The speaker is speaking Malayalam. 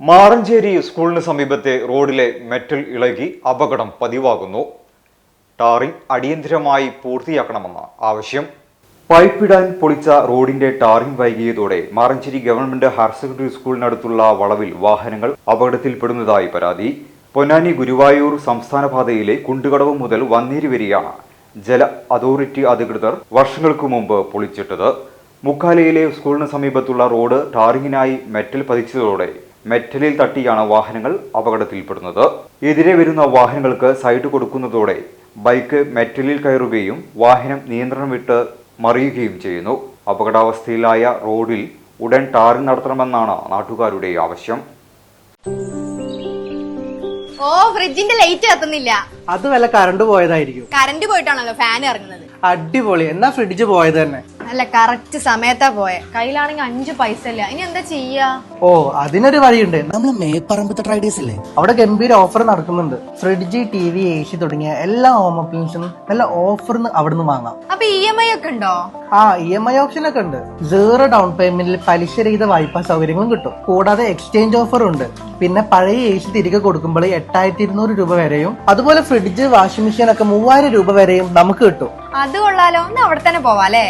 മാറഞ്ചേരി സ്കൂളിന് സമീപത്തെ റോഡിലെ മെറ്റൽ ഇളകി അപകടം പതിവാകുന്നു. ടാറിംഗ് അടിയന്തരമായി പൂർത്തിയാക്കണമെന്ന ആവശ്യം. പൈപ്പിടാൻ പൊളിച്ച റോഡിന്റെ ടാറിംഗ് വൈകിയതോടെ മാറഞ്ചേരി ഗവൺമെന്റ് ഹയർ സെക്കൻഡറി സ്കൂളിനടുത്തുള്ള വളവിൽ വാഹനങ്ങൾ അപകടത്തിൽപ്പെടുന്നതായി പരാതി. പൊന്നാനി ഗുരുവായൂർ സംസ്ഥാന പാതയിലെ കുണ്ടുകടവ് മുതൽ വന്നേരി വരെയാണ് ജല അതോറിറ്റി അധികൃതർ വർഷങ്ങൾക്കു മുമ്പ് പൊളിച്ചിട്ടത്. മുക്കാലയിലെ സ്കൂളിന് സമീപത്തുള്ള റോഡ് ടാറിങ്ങിനായി മെറ്റൽ പതിച്ചതോടെ മെറ്റലിൽ തട്ടിയാണ് വാഹനങ്ങൾ അപകടത്തിൽപ്പെടുന്നത്. എതിരെ വരുന്ന വാഹനങ്ങൾക്ക് സൈഡ് കൊടുക്കുന്നതോടെ ബൈക്ക് മെറ്റലിൽ കയറുകയും വാഹനം നിയന്ത്രണം വിട്ട് മറിയുകയും ചെയ്യുന്നു. അപകടാവസ്ഥയിലായ റോഡിൽ ഉടൻ ടാറിംഗ് നടത്തണമെന്നാണ് നാട്ടുകാരുടെ ആവശ്യം. ഓ ഫ്രിഡ്ജിന്റെ ലൈറ്റ് കത്തുന്നില്ല. അത് വല്ല കറണ്ട് പോയതായിരിക്കും. കറണ്ട് പോയിട്ടാണല്ലോ ഫാൻ ഇറങ്ങുന്നത്. അടിപൊളി. എന്നാ ഫ്രിഡ്ജ് പോയത് തന്നെ. അല്ല കറക്റ്റ് സമയത്താ പോയെ. കയ്യിലാണെങ്കിൽ അഞ്ചു പൈസ ഇല്ല? ഇനി എന്താ ചെയ്യാ? ഓ അതിനൊരു വഴിയുണ്ട്. നമ്മൾ മേപ്പറമ്പത്തെ ട്രൈഡേഴ്സ് ഇല്ലേ? അവിടെ ഗംഭീര ഓഫർ നടക്കുന്നുണ്ട്. Fridge T V A C തുടങ്ങിയ എല്ലാ ഹോം അപ്ലയൻസും നല്ല ഓഫറിന് അവിടുന്ന് വാങ്ങാം. അപ്പൊ ഇ എം ഐ ഒക്കെ ഉണ്ടോ? ആ ഇ എം ഐ ഓപ്ഷൻ ഒക്കെ ഉണ്ട്. സീറോ ഡൗൺ പേയ്മെന്റിൽ പലിശ രഹിത വായ്പാ സൗകര്യങ്ങളും കിട്ടും. കൂടാതെ എക്സ്ചേഞ്ച് ഓഫറും ഉണ്ട്. പിന്നെ പഴയ എ സി തിരികെ കൊടുക്കുമ്പോൾ എട്ടായിരത്തി ഇരുന്നൂറ് രൂപ വരെയും അതുപോലെ ഫ്രിഡ്ജ് വാഷിംഗ് മെഷീൻ ഒക്കെ മൂവായിരം രൂപ വരെയും നമുക്ക് കിട്ടും. അത് കൊള്ളാലോ. ഒന്ന് അവിടെ തന്നെ പോവാ അല്ലേ?